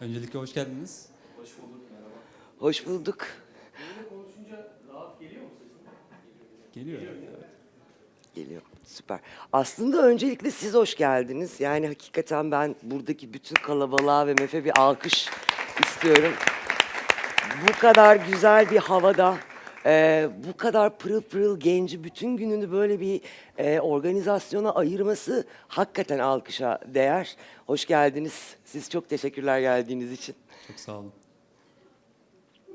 Öncelikle hoş geldiniz. Hoş bulduk, merhaba. Hoş bulduk. Benimle konuşunca rahat geliyor mu sesim? Geliyor. Geliyor, mi? Geliyor. Süper. Aslında öncelikle siz hoş geldiniz. Yani hakikaten ben buradaki bütün kalabalığa ve Mefe bir alkış istiyorum. Bu kadar güzel bir havada, e, bu kadar pırıl pırıl genci bütün gününü böyle bir e, organizasyona ayırması hakikaten alkışa değer. Hoş geldiniz. Siz çok teşekkürler geldiğiniz için. Çok sağ olun.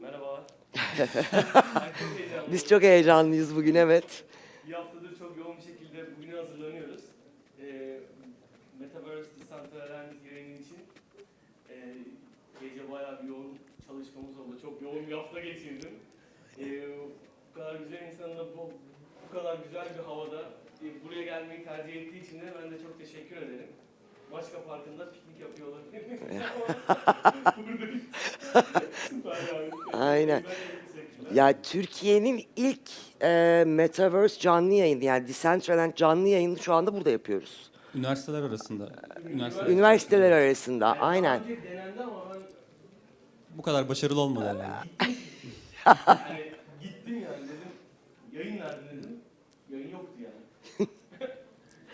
Merhaba. Biz çok heyecanlıyız bugün evet. Bir haftadır çok yoğun bir şekilde bugüne hazırlanıyoruz. Ee, Metaverse Decentraland yayını için e, gece bayağı bir yoğun çalışmamız oldu. Çok yoğun bir hafta geçirdim. Ee, bu kadar güzel insanın da bu, bu kadar güzel bir havada e, buraya gelmeyi tercih ettiği için de ben de çok teşekkür ederim. Maçka Parkı'nda piknik yapıyor olabilir. Aynen. Ya Türkiye'nin ilk e, Metaverse canlı yayını yani Decentraland canlı yayını şu anda burada yapıyoruz. Üniversiteler arasında. Üniversiteler, Üniversiteler arasında Yani aynen. Denendi ama ben Bu kadar başarılı olmadı herhalde. Yani gittim yani dedim yayın nerede dedim. Yayın yoktu yani.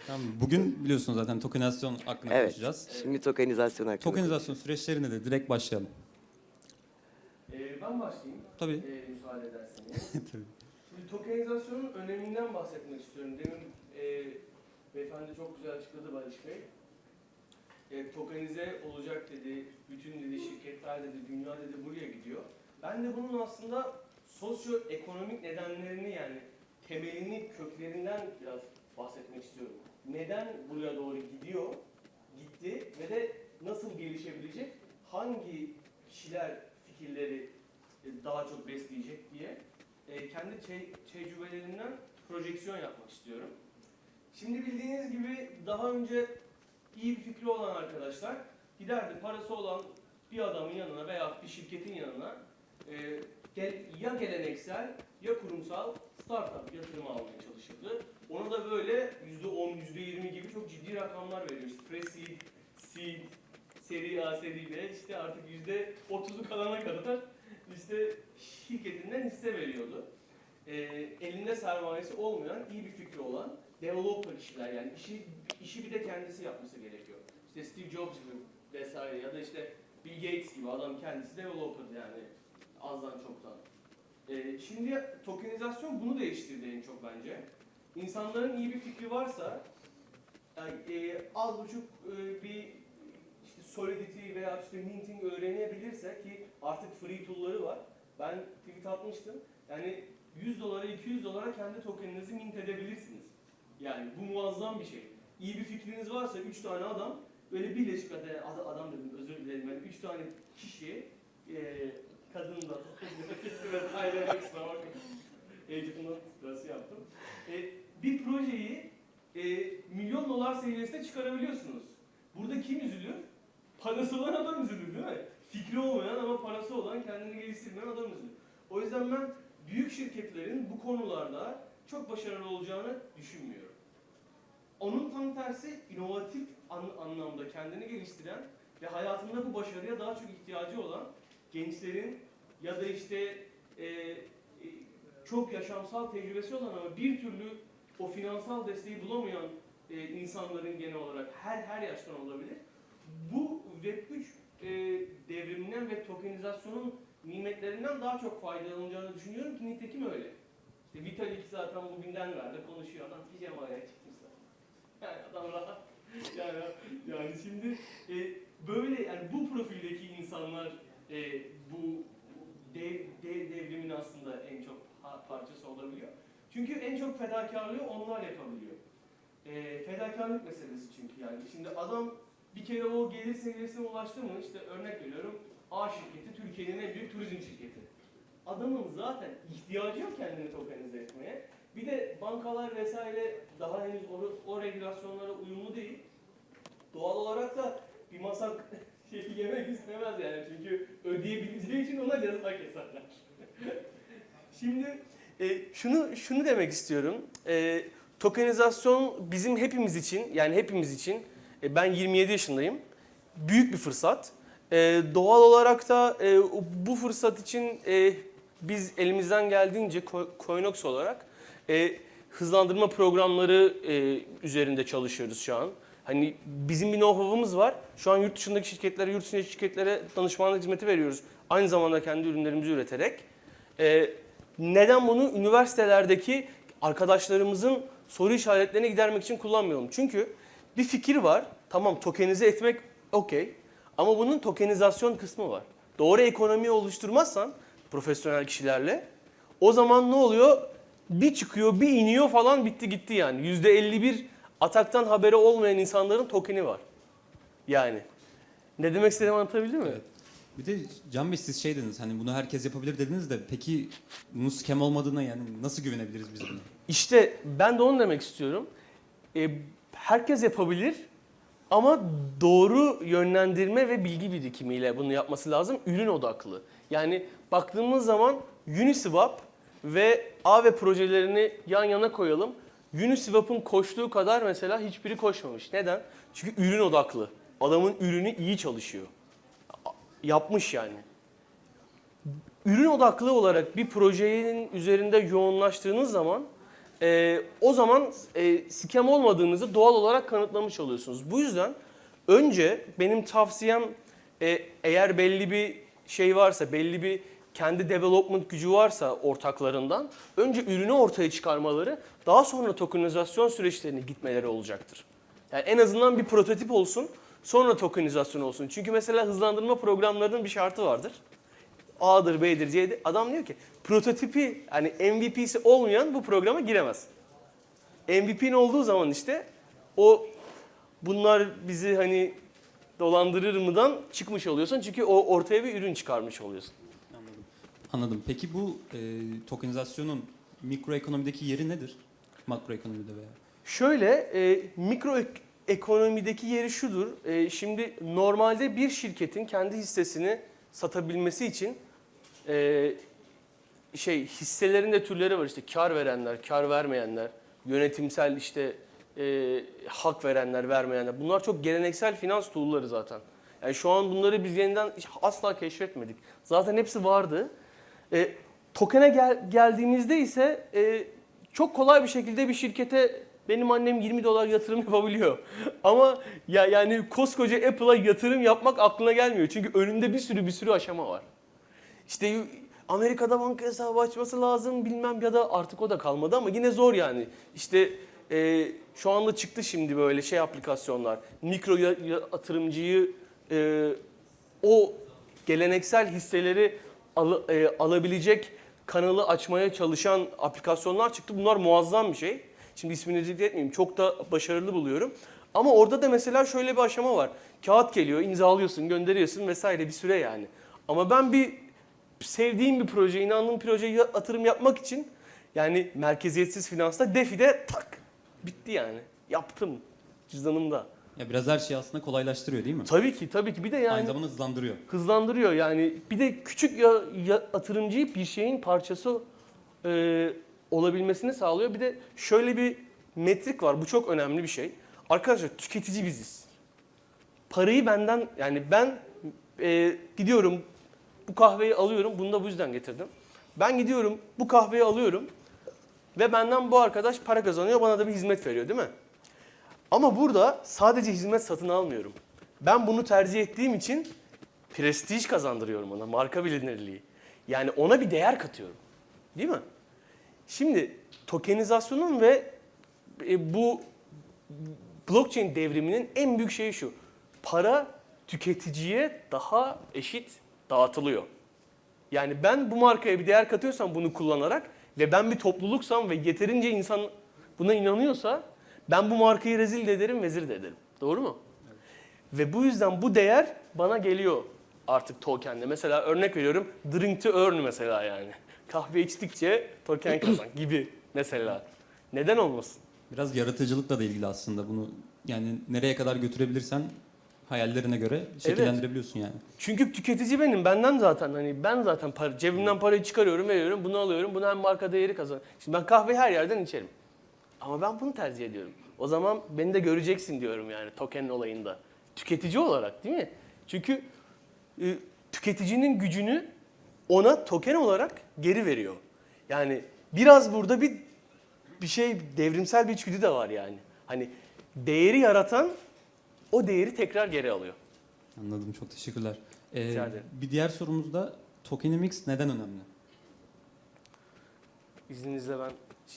Tamam, bugün biliyorsunuz zaten tokenizasyon hakkında Evet. konuşacağız. Şimdi tokenizasyon hakkında. Tokenizasyon süreçleri nedir? Direkt başlayalım. Ee, ben başlayayım Tabii. ee, müsaade ederseniz. Tabii. Şimdi tokenizasyonun öneminden bahsetmek istiyorum. Demin e, beyefendi çok güzel açıkladı Barış Bey. E, tokenize olacak dedi, bütün dedi şirketler dedi, dünya dedi buraya gidiyor. Ben de bunun aslında sosyoekonomik nedenlerini yani temelini, köklerinden biraz bahsetmek istiyorum. Neden buraya doğru gidiyor, gitti ve de nasıl gelişebilecek, hangi kişiler fikirleri e, daha çok besleyecek diye e, kendi te- tecrübelerinden projeksiyon yapmak istiyorum. Şimdi bildiğiniz gibi daha önce iyi bir fikri olan arkadaşlar giderdi parası olan bir adamın yanına veya bir şirketin yanına ya geleneksel ya kurumsal startup yatırımı almaya çalışırdı. Ona da böyle %10, %20 gibi çok ciddi rakamlar veriyor. İşte pre-seed, seed, seri A, seri B işte artık %30'u kalana kadar işte şirketinden hisse veriyordu. Ee, elinde sermayesi olmayan, iyi bir fikri olan developer kişiler yani işi, işi bir de kendisi yapması gerekiyor. İşte Steve Jobs gibi vesaire ya da işte Bill Gates gibi adam kendisi developer yani azdan çoktan. Ee, şimdi tokenizasyon bunu değiştirdi en çok bence. İnsanların iyi bir fikri varsa yani, e, az buçuk e, bir işte Solidity veya işte Minting öğrenebilirse ki artık free tool'ları var. Ben tweet atmıştım. Yani 100 dolara 200 dolara kendi tokeninizi mint edebilirsiniz. Yani bu muazzam bir şey. İyi bir fikriniz varsa 3 tane adam böyle birleşik ad- ad- adam dedim özür dilerim yani 3 tane kişi e, kadın da vesaire ekstra bak heyecanla sırası yaptım. E, bir projeyi e, milyon dolar seviyesine çıkarabiliyorsunuz. Burada kim üzülür? Parası olan adam üzülür değil mi? Fikri olmayan ama parası olan, kendini geliştirmeyen adam üzülür. O yüzden ben büyük şirketlerin bu konularda çok başarılı olacağını düşünmüyorum. Onun tam tersi inovatif an- anlamda kendini geliştiren ve hayatında bu başarıya daha çok ihtiyacı olan gençlerin ya da işte e, e, çok yaşamsal tecrübesi olan ama bir türlü o finansal desteği bulamayan e, insanların genel olarak her her yaştan olabilir. Bu Web3 e, devriminden ve tokenizasyonun nimetlerinden daha çok faydalanacağını düşünüyorum ki nitekim öyle. İşte Vitalik zaten bugünden verdi konuşuyor adam pijamaya çıkmış zaten. Yani adam rahat. Yani, yani şimdi e, böyle yani bu profildeki insanlar e, bu dev, dev devrimin aslında en çok parçası olabiliyor. Çünkü en çok fedakarlığı onlar yapabiliyor. E, fedakarlık meselesi çünkü yani. Şimdi adam bir kere o gelir seviyesine ulaştı mı işte örnek veriyorum A şirketi Türkiye'nin en büyük turizm şirketi. Adamın zaten ihtiyacı yok kendini tokenize etmeye. Bir de bankalar vesaire daha henüz o, o regülasyonlara uyumlu değil. Doğal olarak da bir masa şey yemek istemez yani çünkü ödeyebileceği için ona ceza keserler. Şimdi e, şunu şunu demek istiyorum. E, tokenizasyon bizim hepimiz için yani hepimiz için e, ben 27 yaşındayım. Büyük bir fırsat. E, doğal olarak da e, bu fırsat için e, biz elimizden geldiğince Coinox olarak e, hızlandırma programları e, üzerinde çalışıyoruz şu an. Hani bizim bir know-how'ımız var. Şu an yurt dışındaki şirketlere, yurt dışındaki şirketlere danışmanlık hizmeti veriyoruz. Aynı zamanda kendi ürünlerimizi üreterek. E, neden bunu üniversitelerdeki arkadaşlarımızın soru işaretlerini gidermek için kullanmayalım? Çünkü bir fikir var. Tamam tokenize etmek okey. Ama bunun tokenizasyon kısmı var. Doğru ekonomiyi oluşturmazsan profesyonel kişilerle o zaman ne oluyor? Bir çıkıyor, bir iniyor falan bitti gitti yani. %51 ataktan haberi olmayan insanların tokeni var. Yani. Ne demek istediğimi anlatabildim mi? Evet. Bir de Can Bey siz şey dediniz hani bunu herkes yapabilir dediniz de peki bunun scam olmadığına yani nasıl güvenebiliriz biz buna? İşte ben de onu demek istiyorum. E, herkes yapabilir ama doğru yönlendirme ve bilgi birikimiyle bunu yapması lazım. Ürün odaklı. Yani baktığımız zaman Uniswap ve Aave projelerini yan yana koyalım. Uniswap'ın koştuğu kadar mesela hiçbiri koşmamış. Neden? Çünkü ürün odaklı. Adamın ürünü iyi çalışıyor. Yapmış yani ürün odaklı olarak bir projenin üzerinde yoğunlaştığınız zaman e, o zaman e, scam olmadığınızı doğal olarak kanıtlamış oluyorsunuz. Bu yüzden önce benim tavsiyem e, eğer belli bir şey varsa, belli bir kendi development gücü varsa ortaklarından önce ürünü ortaya çıkarmaları daha sonra tokenizasyon süreçlerine gitmeleri olacaktır. Yani en azından bir prototip olsun sonra tokenizasyon olsun. Çünkü mesela hızlandırma programlarının bir şartı vardır. A'dır, B'dir, C'dir. Adam diyor ki prototipi hani MVP'si olmayan bu programa giremez. MVP'nin olduğu zaman işte o bunlar bizi hani dolandırır mıdan çıkmış oluyorsun. Çünkü o ortaya bir ürün çıkarmış oluyorsun. Anladım. Peki bu e, tokenizasyonun mikroekonomideki yeri nedir? Makroekonomide veya? Şöyle e, mikro ek- ekonomideki yeri şudur. E, şimdi normalde bir şirketin kendi hissesini satabilmesi için e, şey hisselerin de türleri var işte kar verenler, kar vermeyenler, yönetimsel işte e, hak verenler, vermeyenler. Bunlar çok geleneksel finans tool'ları zaten. Yani şu an bunları biz yeniden asla keşfetmedik. Zaten hepsi vardı. E, token'e gel, geldiğimizde ise e, çok kolay bir şekilde bir şirkete benim annem 20 dolar yatırım yapabiliyor. Ama ya yani koskoca Apple'a yatırım yapmak aklına gelmiyor. Çünkü önünde bir sürü bir sürü aşama var. İşte Amerika'da banka hesabı açması lazım bilmem ya da artık o da kalmadı ama yine zor yani. İşte e, şu anda çıktı şimdi böyle şey aplikasyonlar. Mikro ya- ya- yatırımcıyı e, o geleneksel hisseleri al- e, alabilecek kanalı açmaya çalışan aplikasyonlar çıktı. Bunlar muazzam bir şey. Şimdi ismini zikretmeyeyim. Çok da başarılı buluyorum. Ama orada da mesela şöyle bir aşama var. Kağıt geliyor, imzalıyorsun, gönderiyorsun vesaire bir süre yani. Ama ben bir sevdiğim bir proje, inandığım bir projeye yatırım yapmak için yani merkeziyetsiz finansta DeFi'de tak bitti yani. Yaptım cüzdanımda. Ya biraz her şeyi aslında kolaylaştırıyor değil mi? Tabii ki tabii ki bir de yani Aynı zamanda hızlandırıyor. hızlandırıyor yani. Bir de küçük ya, ya- yatırımcıyı bir şeyin parçası e, olabilmesini sağlıyor. Bir de şöyle bir metrik var. Bu çok önemli bir şey. Arkadaşlar tüketici biziz. Parayı benden yani ben e, gidiyorum bu kahveyi alıyorum. Bunu da bu yüzden getirdim. Ben gidiyorum bu kahveyi alıyorum ve benden bu arkadaş para kazanıyor. Bana da bir hizmet veriyor değil mi? Ama burada sadece hizmet satın almıyorum. Ben bunu tercih ettiğim için prestij kazandırıyorum ona, marka bilinirliği. Yani ona bir değer katıyorum. Değil mi? Şimdi tokenizasyonun ve e, bu blockchain devriminin en büyük şeyi şu. Para tüketiciye daha eşit dağıtılıyor. Yani ben bu markaya bir değer katıyorsam bunu kullanarak ve ben bir topluluksam ve yeterince insan buna inanıyorsa ben bu markayı rezil de ederim, vezir de ederim. Doğru mu? Ve bu yüzden bu değer bana geliyor artık tokenle. Mesela örnek veriyorum drink to earn mesela yani. Kahve içtikçe token kazan gibi mesela. Neden olmasın? Biraz yaratıcılıkla da ilgili aslında bunu yani nereye kadar götürebilirsen hayallerine göre şekillendirebiliyorsun yani. Çünkü tüketici benim. Benden zaten hani ben zaten para, cebimden parayı çıkarıyorum, veriyorum, bunu alıyorum. Bunu hem marka değeri kazan. Şimdi ben kahveyi her yerden içerim. Ama ben bunu tercih ediyorum. O zaman beni de göreceksin diyorum yani token olayında. Tüketici olarak değil mi? Çünkü e, tüketicinin gücünü ona token olarak geri veriyor. Yani biraz burada bir bir şey devrimsel bir içgüdü de var yani. Hani değeri yaratan o değeri tekrar geri alıyor. Anladım çok teşekkürler. Ee, Rica ederim. bir diğer sorumuz da tokenomics neden önemli? İzninizle ben.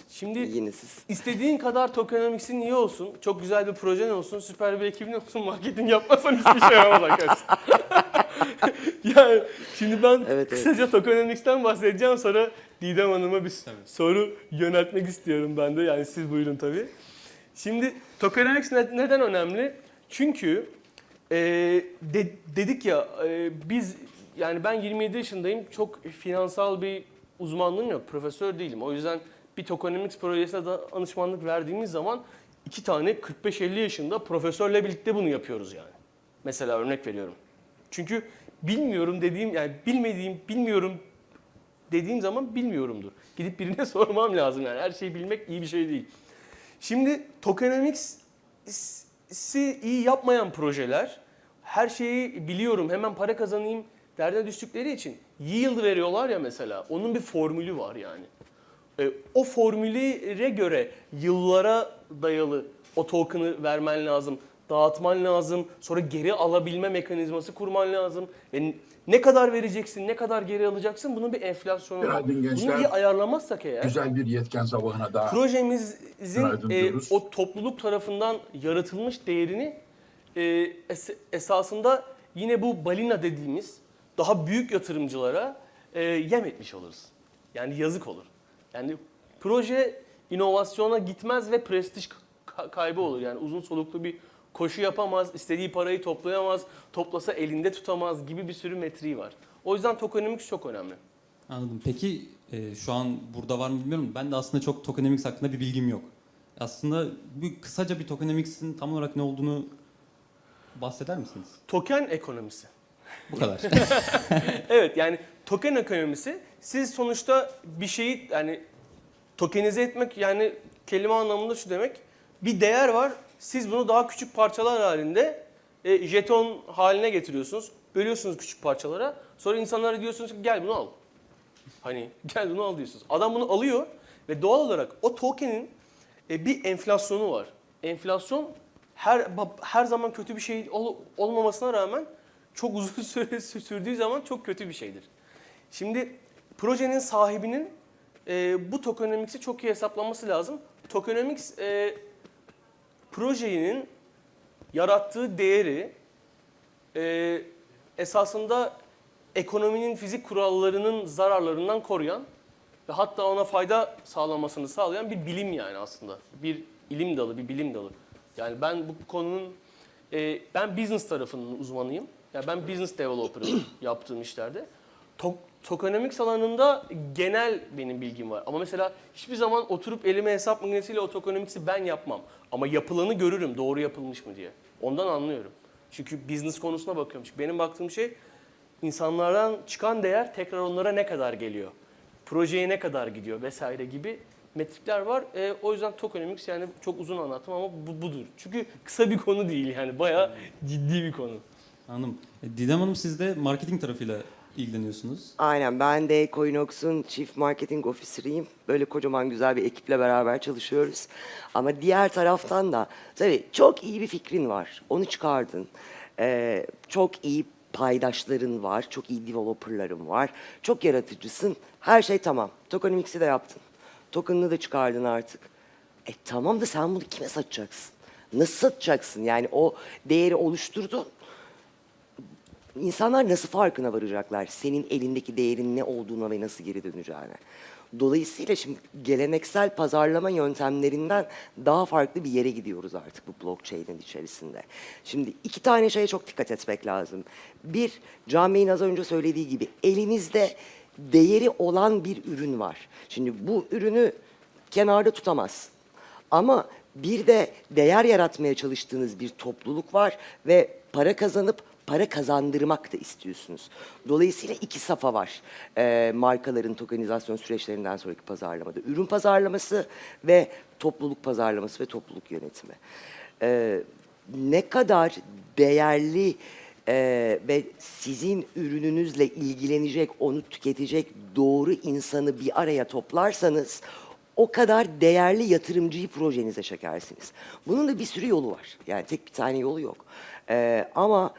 Şimdi Yine siz. istediğin kadar tokenomics'in iyi olsun, çok güzel bir projen olsun, süper bir ekibin olsun, marketing yapmasan hiçbir şey yaramaz arkadaşlar. yani şimdi ben Evet, evet. kısaca tokenomics'ten bahsedeceğim sonra Didem Hanım'a bir Tabii. soru yöneltmek istiyorum ben de. Yani siz buyurun tabii. Şimdi tokenomics ne- neden önemli? Çünkü e, de- dedik ya e, biz yani ben 27 yaşındayım. Çok finansal bir uzmanlığım yok. Profesör değilim. O yüzden bir tokenomics projesine da danışmanlık verdiğimiz zaman iki tane 45-50 yaşında profesörle birlikte bunu yapıyoruz yani. Mesela örnek veriyorum. Çünkü bilmiyorum dediğim yani bilmediğim bilmiyorum dediğim zaman bilmiyorumdur. Gidip birine sormam lazım yani. Her şeyi bilmek iyi bir şey değil. Şimdi tokenomics'i iyi yapmayan projeler her şeyi biliyorum hemen para kazanayım derdine düştükleri için yield veriyorlar ya mesela. Onun bir formülü var yani. E, o formüle göre yıllara dayalı o token'ı vermen lazım. Dağıtman lazım. Sonra geri alabilme mekanizması kurman lazım. Ve ne kadar vereceksin, ne kadar geri alacaksın bunun bir enflasyonu var. Bunu iyi ayarlamazsak eğer Güzel bir yetken sabahına daha. projemizin e, o topluluk tarafından yaratılmış değerini e, es- esasında yine bu balina dediğimiz daha büyük yatırımcılara e, yem etmiş oluruz. Yani yazık olur. Yani proje inovasyona gitmez ve prestij ka- kaybı olur. Yani uzun soluklu bir koşu yapamaz, istediği parayı toplayamaz, toplasa elinde tutamaz gibi bir sürü metriği var. O yüzden tokenomics çok önemli. Anladım. Peki e, şu an burada var mı bilmiyorum. Ben de aslında çok tokenomics hakkında bir bilgim yok. Aslında bir kısaca bir tokenomics'in tam olarak ne olduğunu bahseder misiniz? Token ekonomisi. Bu kadar. Evet yani token ekonomisi siz sonuçta bir şeyi yani tokenize etmek yani kelime anlamında şu demek bir değer var siz bunu daha küçük parçalar halinde e, jeton haline getiriyorsunuz bölüyorsunuz küçük parçalara sonra insanlara diyorsunuz ki gel bunu al. Hani gel bunu al diyorsunuz. Adam bunu alıyor ve doğal olarak o tokenin e, bir enflasyonu var. Enflasyon her her zaman kötü bir şey ol- olmamasına rağmen çok uzun süre sü- sürdüğü zaman çok kötü bir şeydir. Şimdi projenin sahibinin e, bu tokenomics'i çok iyi hesaplaması lazım. Tokenomics e, projenin yarattığı değeri e, esasında ekonominin fizik kurallarının zararlarından koruyan ve hatta ona fayda sağlamasını sağlayan bir bilim yani aslında. Bir ilim dalı, bir bilim dalı. Yani ben bu konunun, e, ben business tarafının uzmanıyım. Yani ben business developer'ım yaptığım işlerde. Tokenomics alanında genel benim bilgim var. Ama mesela hiçbir zaman oturup elime hesap makinesiyle o tokenomics'i ben yapmam. Ama yapılanı görürüm doğru yapılmış mı diye. Ondan anlıyorum. Çünkü business konusuna bakıyorum. Çünkü benim baktığım şey insanlardan çıkan değer tekrar onlara ne kadar geliyor? Projeye ne kadar gidiyor vesaire gibi metrikler var. E, o yüzden tokenomics yani çok uzun anlattım ama bu budur. Çünkü kısa bir konu değil yani bayağı ciddi bir konu. Anladım. E, Didem Hanım siz de marketing tarafıyla ilgileniyorsunuz. Aynen ben de Coinox'un Chief Marketing Officer'ıyım. Böyle kocaman güzel bir ekiple beraber çalışıyoruz. Ama diğer taraftan da tabii çok iyi bir fikrin var. Onu çıkardın. Ee, çok iyi paydaşların var. Çok iyi developerların var. Çok yaratıcısın. Her şey tamam. Tokenomics'i de yaptın. Token'ını da çıkardın artık. E tamam da sen bunu kime satacaksın? Nasıl satacaksın? Yani o değeri oluşturdun. İnsanlar nasıl farkına varacaklar senin elindeki değerin ne olduğuna ve nasıl geri döneceğine. Dolayısıyla şimdi geleneksel pazarlama yöntemlerinden daha farklı bir yere gidiyoruz artık bu blockchain'in içerisinde. Şimdi iki tane şeye çok dikkat etmek lazım. Bir, Can Bey'in az önce söylediği gibi elinizde değeri olan bir ürün var. Şimdi bu ürünü kenarda tutamazsın. Ama bir de değer yaratmaya çalıştığınız bir topluluk var ve para kazanıp para kazandırmak da istiyorsunuz. Dolayısıyla iki safa var e, markaların tokenizasyon süreçlerinden sonraki pazarlamada. Ürün pazarlaması ve topluluk pazarlaması ve topluluk yönetimi. E, ne kadar değerli Ee, ve sizin ürününüzle ilgilenecek, onu tüketecek doğru insanı bir araya toplarsanız o kadar değerli yatırımcıyı projenize çekersiniz. Bunun da bir sürü yolu var. Yani tek bir tane yolu yok. Ee, ama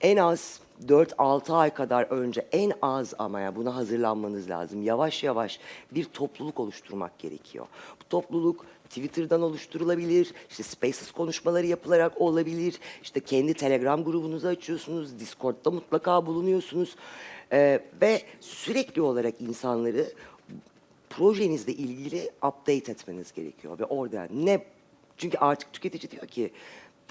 en az 4-6 ay kadar önce en az ama ya buna hazırlanmanız lazım. Yavaş yavaş bir topluluk oluşturmak gerekiyor. Bu topluluk Twitter'dan oluşturulabilir, işte Spaces konuşmaları yapılarak olabilir, işte kendi Telegram grubunuzu açıyorsunuz, Discord'da mutlaka bulunuyorsunuz Ee, ve sürekli olarak insanları projenizle ilgili update etmeniz gerekiyor ve orada ne çünkü artık tüketici diyor ki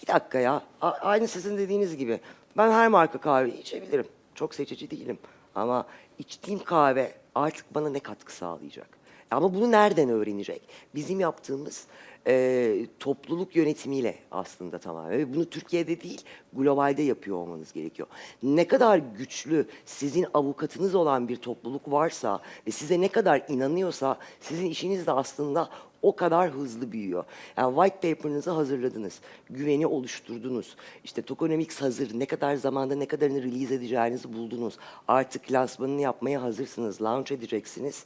bir dakika ya aynı sizin dediğiniz gibi ben her marka kahve içebilirim. Çok seçici değilim ama içtiğim kahve artık bana ne katkı sağlayacak? Ama bunu nereden öğrenecek? Bizim yaptığımız e, topluluk yönetimiyle aslında tamamen. Ve bunu Türkiye'de değil, globalde yapıyor olmanız gerekiyor. Ne kadar güçlü sizin avukatınız olan bir topluluk varsa ve size ne kadar inanıyorsa sizin işiniz de aslında o kadar hızlı büyüyor. Yani white paper'ınızı hazırladınız, güveni oluşturdunuz. İşte tokenomics hazır, ne kadar zamanda ne kadarını release edeceğinizi buldunuz. Artık lansmanını yapmaya hazırsınız, launch edeceksiniz.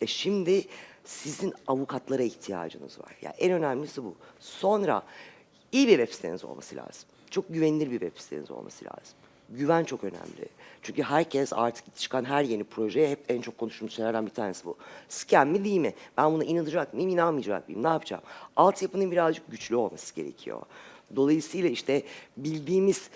E şimdi sizin avukatlara ihtiyacınız var. Yani en önemlisi bu. Sonra iyi bir web siteniz olması lazım. Çok güvenilir bir web siteniz olması lazım. Güven çok önemli. Çünkü herkes artık çıkan her yeni projeye hep en çok konuştuğumuz şeylerden bir tanesi bu. Scam mi değil mi? Ben buna inanacak mıyım, inanmayacak mıyım? Ne yapacağım? Altyapının birazcık güçlü olması gerekiyor. Dolayısıyla işte bildiğimiz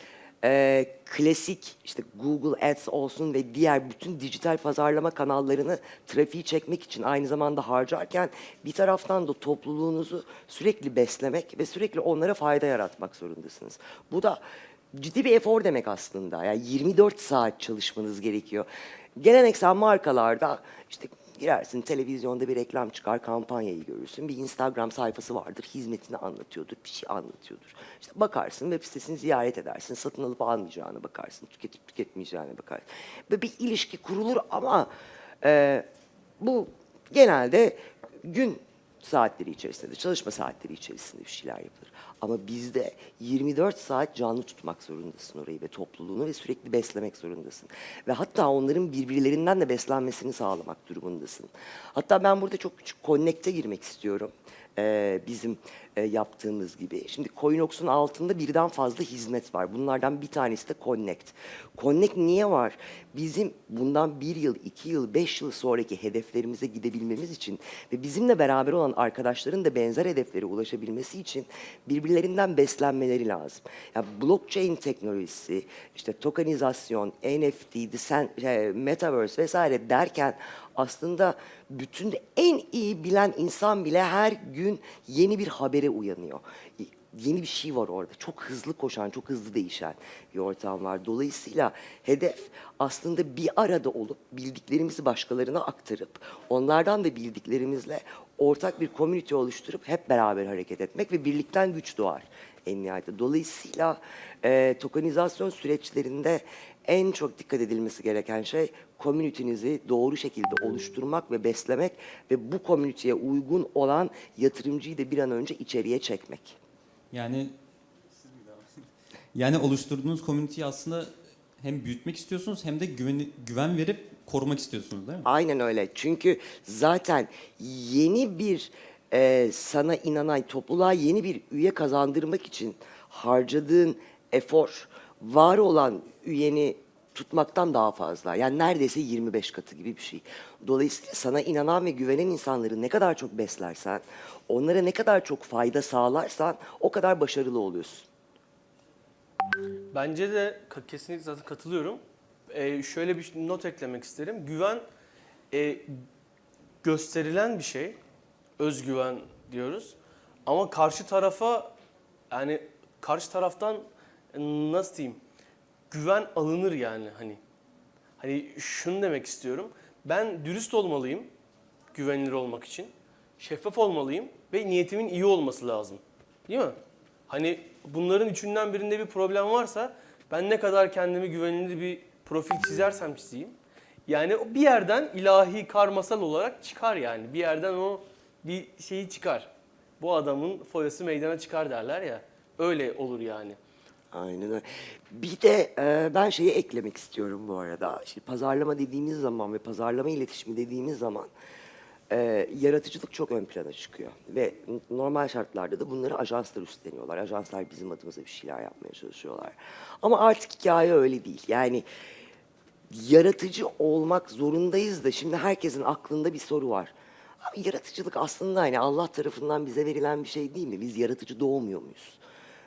e, klasik işte Google Ads olsun ve diğer bütün dijital pazarlama kanallarını trafiği çekmek için aynı zamanda harcarken bir taraftan da topluluğunuzu sürekli beslemek ve sürekli onlara fayda yaratmak zorundasınız. Bu da ciddi bir efor demek aslında. Yani 24 saat çalışmanız gerekiyor. Geleneksel markalarda işte girersin televizyonda bir reklam çıkar kampanyayı görürsün. Bir Instagram sayfası vardır hizmetini anlatıyordur bir şey anlatıyordur. İşte bakarsın web sitesini ziyaret edersin satın alıp almayacağını bakarsın tüketip tüketmeyeceğine bakarsın. Ve bir ilişki kurulur ama e, bu genelde gün saatleri içerisinde, çalışma saatleri içerisinde bir şeyler yapılır. Ama bizde 24 saat canlı tutmak zorundasın orayı ve topluluğunu ve sürekli beslemek zorundasın. Ve hatta onların birbirlerinden de beslenmesini sağlamak durumundasın. Hatta ben burada çok küçük connect'e girmek istiyorum. Ee, bizim e, yaptığımız gibi. Şimdi Coinox'un altında birden fazla hizmet var. Bunlardan bir tanesi de Connect. Connect niye var? Bizim bundan bir yıl, iki yıl, beş yıl sonraki hedeflerimize gidebilmemiz için ve bizimle beraber olan arkadaşların da benzer hedeflere ulaşabilmesi için birbirlerinden beslenmeleri lazım. Yani blockchain teknolojisi, işte tokenizasyon, NFT, desen- e, metaverse vesaire derken aslında bütün en iyi bilen insan bile her gün yeni bir habere uyanıyor. Yeni bir şey var orada. Çok hızlı koşan, çok hızlı değişen bir ortam var. Dolayısıyla hedef aslında bir arada olup bildiklerimizi başkalarına aktarıp onlardan da bildiklerimizle ortak bir komünite oluşturup hep beraber hareket etmek ve birlikten güç doğar en nihayetinde. Dolayısıyla e, tokenizasyon süreçlerinde en çok dikkat edilmesi gereken şey komünitenizi doğru şekilde oluşturmak ve beslemek ve bu komüniteye uygun olan yatırımcıyı da bir an önce içeriye çekmek. Yani yani oluşturduğunuz komüniteyi aslında hem büyütmek istiyorsunuz hem de güven, güven verip korumak istiyorsunuz değil mi? Aynen öyle. Çünkü zaten yeni bir e, sana inanan topluluğa yeni bir üye kazandırmak için harcadığın efor var olan üyeni tutmaktan daha fazla. Yani neredeyse 25 katı gibi bir şey. Dolayısıyla sana inanan ve güvenen insanları ne kadar çok beslersen, onlara ne kadar çok fayda sağlarsan o kadar başarılı oluyorsun. Bence de kesinlikle zaten katılıyorum. Ee, şöyle bir not eklemek isterim. Güven e, gösterilen bir şey. Özgüven diyoruz. Ama karşı tarafa yani karşı taraftan nasıl diyeyim? Güven alınır yani hani. Hani şunu demek istiyorum. Ben dürüst olmalıyım güvenilir olmak için. Şeffaf olmalıyım ve niyetimin iyi olması lazım. Değil mi? Hani bunların üçünden birinde bir problem varsa ben ne kadar kendimi güvenilir bir profil çizersem çizeyim. Yani bir yerden ilahi karmasal olarak çıkar yani. Bir yerden o bir şeyi çıkar. Bu adamın foyası meydana çıkar derler ya. Öyle olur yani. Aynen. Bir de e, ben şeyi eklemek istiyorum bu arada. Şimdi pazarlama dediğimiz zaman ve pazarlama iletişimi dediğimiz zaman e, yaratıcılık çok ön plana çıkıyor. Ve normal şartlarda da bunları ajanslar üstleniyorlar. Ajanslar bizim adımıza bir şeyler yapmaya çalışıyorlar. Ama artık hikaye öyle değil. Yani yaratıcı olmak zorundayız da şimdi herkesin aklında bir soru var. Abi yaratıcılık aslında hani Allah tarafından bize verilen bir şey değil mi? Biz yaratıcı doğmuyor muyuz?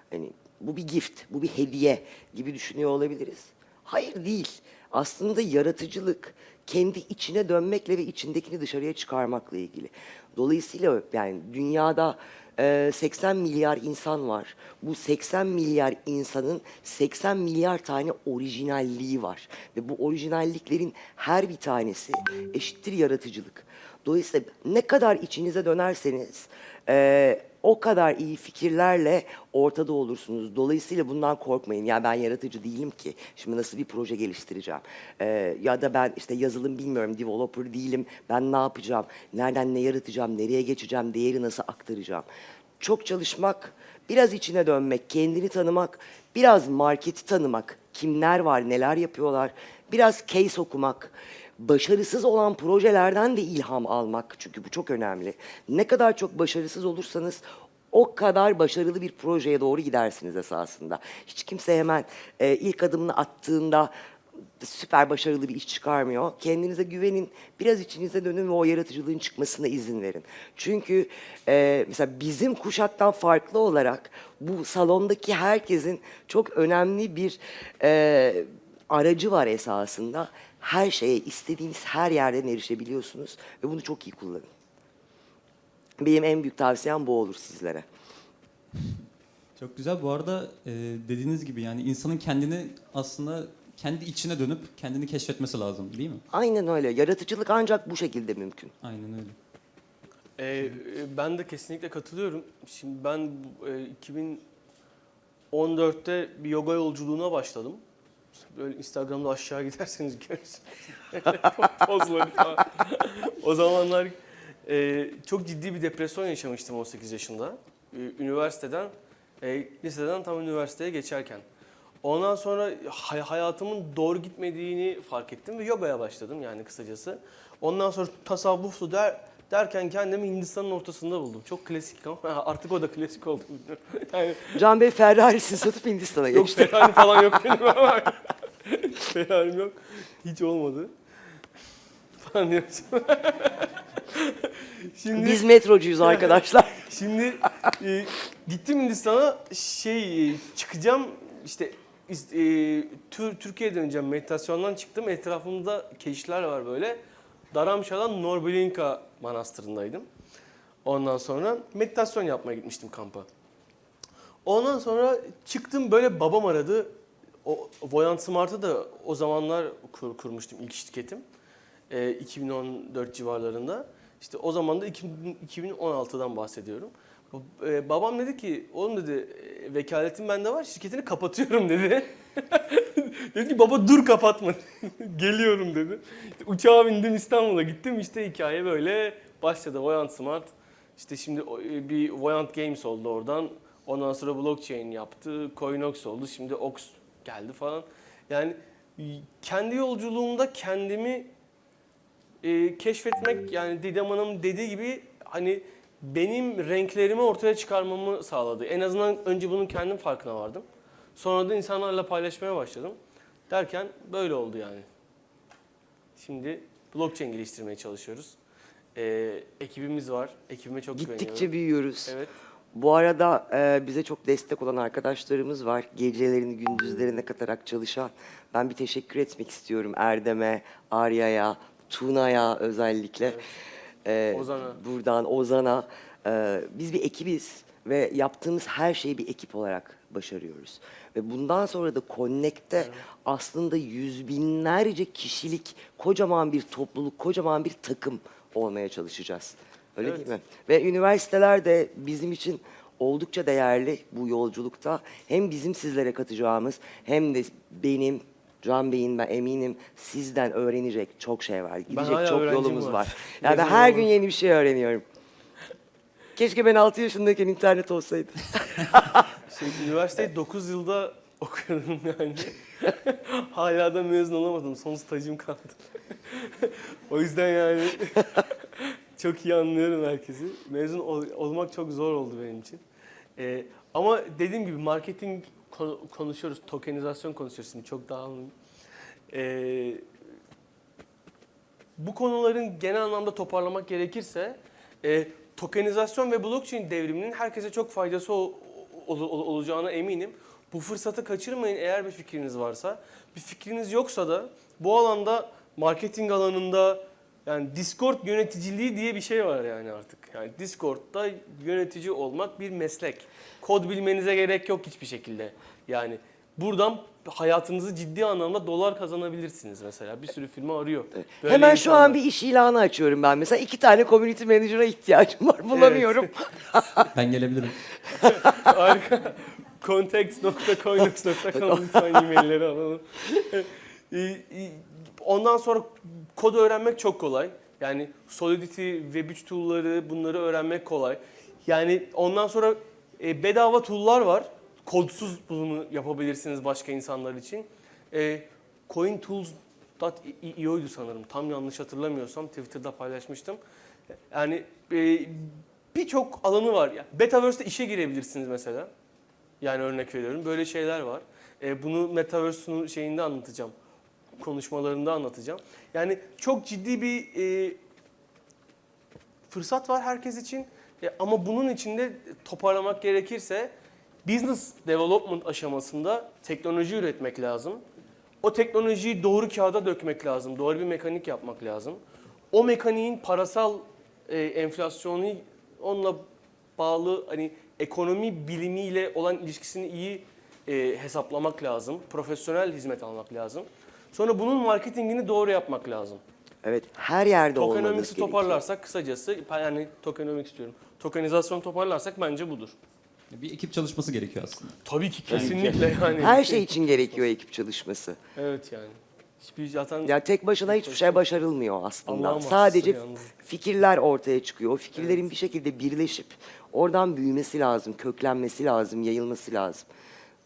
Hani bu bir gift, bu bir hediye gibi düşünüyor olabiliriz. Hayır değil. Aslında yaratıcılık kendi içine dönmekle ve içindekini dışarıya çıkarmakla ilgili. Dolayısıyla yani dünyada e, 80 milyar insan var. Bu 80 milyar insanın 80 milyar tane orijinalliği var. Ve bu orijinalliklerin her bir tanesi eşittir yaratıcılık. Dolayısıyla ne kadar içinize dönerseniz e, o kadar iyi fikirlerle ortada olursunuz. Dolayısıyla bundan korkmayın. Ya ben yaratıcı değilim ki. Şimdi nasıl bir proje geliştireceğim? E, ya da ben işte yazılım bilmiyorum, developer değilim. Ben ne yapacağım? Nereden ne yaratacağım? Nereye geçeceğim? Değeri nasıl aktaracağım? Çok çalışmak, biraz içine dönmek, kendini tanımak, biraz marketi tanımak. Kimler var, neler yapıyorlar? Biraz case okumak başarısız olan projelerden de ilham almak çünkü bu çok önemli. Ne kadar çok başarısız olursanız o kadar başarılı bir projeye doğru gidersiniz esasında. Hiç kimse hemen e, ilk adımını attığında süper başarılı bir iş çıkarmıyor. Kendinize güvenin, biraz içinize dönün ve o yaratıcılığın çıkmasına izin verin. Çünkü e, mesela bizim kuşaktan farklı olarak bu salondaki herkesin çok önemli bir e, aracı var esasında. Her şeye istediğiniz her yerden erişebiliyorsunuz ve bunu çok iyi kullanın. Benim en büyük tavsiyem bu olur sizlere. Çok güzel. Bu arada e, dediğiniz gibi yani insanın kendini aslında kendi içine dönüp kendini keşfetmesi lazım değil mi? Aynen öyle. Yaratıcılık ancak bu şekilde mümkün. Aynen öyle. Ee, ben de kesinlikle katılıyorum. Şimdi ben e, 2014'te bir yoga yolculuğuna başladım. Böyle Instagram'da aşağı giderseniz görürsünüz. Pozları falan. o zamanlar e, çok ciddi bir depresyon yaşamıştım 18 yaşında. E, üniversiteden, e, liseden tam üniversiteye geçerken. Ondan sonra hay- hayatımın doğru gitmediğini fark ettim ve yogaya başladım yani kısacası. Ondan sonra tasavvuflu der, derken kendimi Hindistan'ın ortasında buldum. Çok klasik ama artık o da klasik oldu. yani Can Bey Ferrari'sini satıp Hindistan'a yok geçti. Ferrari falan yok benim ama. Ferrari'm yok. Hiç olmadı. Falan diyorsun. Şimdi Biz metrocuyuz arkadaşlar. Şimdi e, gittim Hindistan'a şey e, çıkacağım işte e, Tür Türkiye'ye döneceğim meditasyondan çıktım etrafımda keşişler var böyle. Daramşa'dan Norbelinka Manastırı'ndaydım. Ondan sonra meditasyon yapmaya gitmiştim kampa. Ondan sonra çıktım böyle babam aradı. O Voyant Smart'ı da o zamanlar kur, kurmuştum ilk şirketim. Ee, 2014 civarlarında. İşte o zaman da 2000 2016'dan bahsediyorum. E, babam dedi ki oğlum dedi e, vekaletin bende var şirketini kapatıyorum dedi. Dedi ki baba dur kapatma. Geliyorum dedi. İşte uçağa bindim İstanbul'a gittim işte hikaye böyle başladı Voyant Smart. İşte şimdi e, bir Voyant Games oldu oradan. Ondan sonra blockchain yaptı. Coinox oldu. Şimdi Ox geldi falan. Yani kendi yolculuğumda kendimi e, keşfetmek yani Didem Hanım dediği gibi hani benim renklerimi ortaya çıkarmamı sağladı. En azından önce bunun kendim farkına vardım. Sonra da insanlarla paylaşmaya başladım. Derken böyle oldu yani. Şimdi blockchain geliştirmeye çalışıyoruz. E, ekibimiz var. Ekibime çok Gittikçe güveniyorum. büyüyoruz. Evet. Bu arada e, bize çok destek olan arkadaşlarımız var. Gecelerini gündüzlerine katarak çalışan. Ben bir teşekkür etmek istiyorum Erdem'e, Arya'ya, Tuna'ya özellikle. E, Ozan'a. Buradan Ozan'a. E, biz bir ekibiz ve yaptığımız her şeyi bir ekip olarak başarıyoruz. Ve bundan sonra da Connect'te aslında yüz binlerce kişilik kocaman bir topluluk, kocaman bir takım olmaya çalışacağız. Öyle Evet. değil mi? Ve üniversiteler de bizim için oldukça değerli bu yolculukta. Hem bizim sizlere katacağımız hem de benim Can Bey'in ben eminim sizden öğrenecek çok şey var. Gidecek çok yolumuz var. var. Yani ben her gün yeni bir şey öğreniyorum. Keşke ben 6 yaşındayken internet olsaydı. Şey, üniversiteyi 9 yılda okuyorum yani. Hala da mezun olamadım. Son stajım kaldı. o yüzden yani çok iyi anlıyorum herkesi. Mezun ol- olmak çok zor oldu benim için. Ee, ama dediğim gibi marketing ko- konuşuyoruz, tokenizasyon konuşuyoruz şimdi çok daha ee, bu konuların genel anlamda toparlamak gerekirse e, tokenizasyon ve blockchain devriminin herkese çok faydası ol- ol- ol- olacağına eminim. Bu fırsatı kaçırmayın eğer bir fikriniz varsa. Bir fikriniz yoksa da bu alanda marketing alanında yani Discord yöneticiliği diye bir şey var yani artık. Yani Discord'da yönetici olmak bir meslek. Kod bilmenize gerek yok hiçbir şekilde. Yani buradan hayatınızı ciddi anlamda dolar kazanabilirsiniz mesela. Bir sürü firma arıyor. Böyle Hemen şu an bir iş ilanı açıyorum ben. Mesela iki tane community manager'a ihtiyacım var. Bulamıyorum. Ben gelebilirim. Harika. Context.coinox.com lütfen e-mailleri alalım. Ondan sonra kod öğrenmek çok kolay. Yani Solidity, Web3 tool'ları bunları öğrenmek kolay. Yani ondan sonra e, bedava tool'lar var. Kodsuz bunu yapabilirsiniz başka insanlar için. E, CoinTools.io'ydu sanırım. Tam yanlış hatırlamıyorsam Twitter'da paylaşmıştım. Yani e, birçok alanı var. Yani Betaverse'de işe girebilirsiniz mesela. Yani örnek veriyorum. Böyle şeyler var. E, bunu Metaverse'ün şeyinde anlatacağım. Konuşmalarında anlatacağım. Yani çok ciddi bir e, fırsat var herkes için. E, ama bunun içinde toparlamak gerekirse business development aşamasında teknoloji üretmek lazım. O teknolojiyi doğru kağıda dökmek lazım. Doğru bir mekanik yapmak lazım. O mekaniğin parasal e, enflasyonu onunla bağlı hani ekonomi bilimiyle olan ilişkisini iyi e, hesaplamak lazım. Profesyonel hizmet almak lazım. Sonra bunun marketingini doğru yapmak lazım. Evet her yerde olmanız Tokenomics'i gerekiyor. toparlarsak kısacası yani tokenomics diyorum. Tokenizasyon toparlarsak bence budur. Bir ekip çalışması gerekiyor aslında. Tabii ki kesinlikle yani. Her şey için gerekiyor ekip çalışması. Evet yani. Hiçbir zaten Yani tek başına hiçbir şey başarılmıyor aslında. Allah'ın Sadece yalnız. fikirler ortaya çıkıyor. O fikirlerin bir şekilde birleşip oradan büyümesi lazım, köklenmesi lazım, yayılması lazım.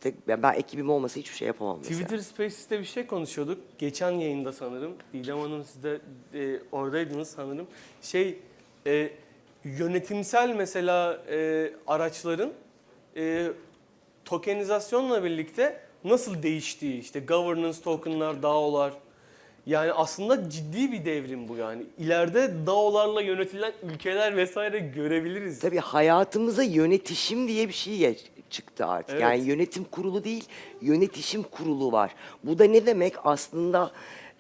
Tek, ben, ben ekibim olmasa hiçbir şey yapamam mesela. Twitter Spaces'te bir şey konuşuyorduk. Geçen yayında sanırım. Didem Hanım siz de e, oradaydınız sanırım. Şey e, yönetimsel mesela e, araçların e, tokenizasyonla birlikte nasıl değiştiği işte governance tokenlar, DAO'lar yani aslında ciddi bir devrim bu yani. İleride DAO'larla yönetilen ülkeler vesaire görebiliriz. Tabii hayatımıza yönetişim diye bir şey çıktı artık. Evet. Yani yönetim kurulu değil, yönetişim kurulu var. Bu da ne demek? Aslında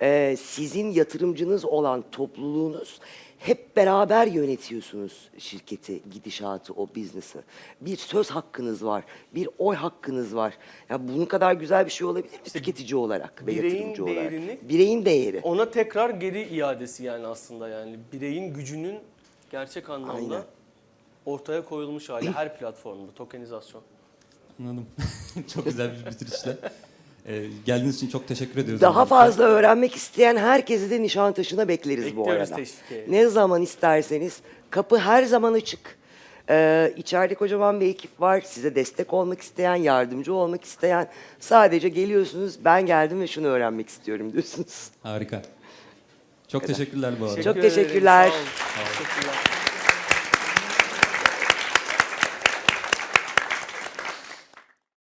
e, sizin yatırımcınız olan topluluğunuz hep beraber yönetiyorsunuz şirketi, gidişatı, o business'ı. Bir söz hakkınız var, bir oy hakkınız var. Ya bunun kadar güzel bir şey olabilir mi tüketici olarak ve bireyin yatırımcı olarak? değerini- Bireyin değeri. Ona tekrar geri iadesi yani aslında yani bireyin gücünün gerçek anlamda Aynen. ortaya koyulmuş hali her platformda tokenizasyon. Anladım. çok güzel bir bitirişle. Ee, geldiğiniz için çok teşekkür ediyoruz. Daha öncelikle. fazla öğrenmek isteyen herkesi de Nişantaşı'na bekleriz bu Bekliyoruz arada. teşvike. Ne zaman isterseniz kapı her zaman açık. Ee, içeride kocaman bir ekip var. Size destek olmak isteyen, yardımcı olmak isteyen. Sadece geliyorsunuz ben geldim ve şunu öğrenmek istiyorum diyorsunuz. Harika. Çok teşekkürler bu arada. Çok teşekkürler. sağ olun. Teşekkürler.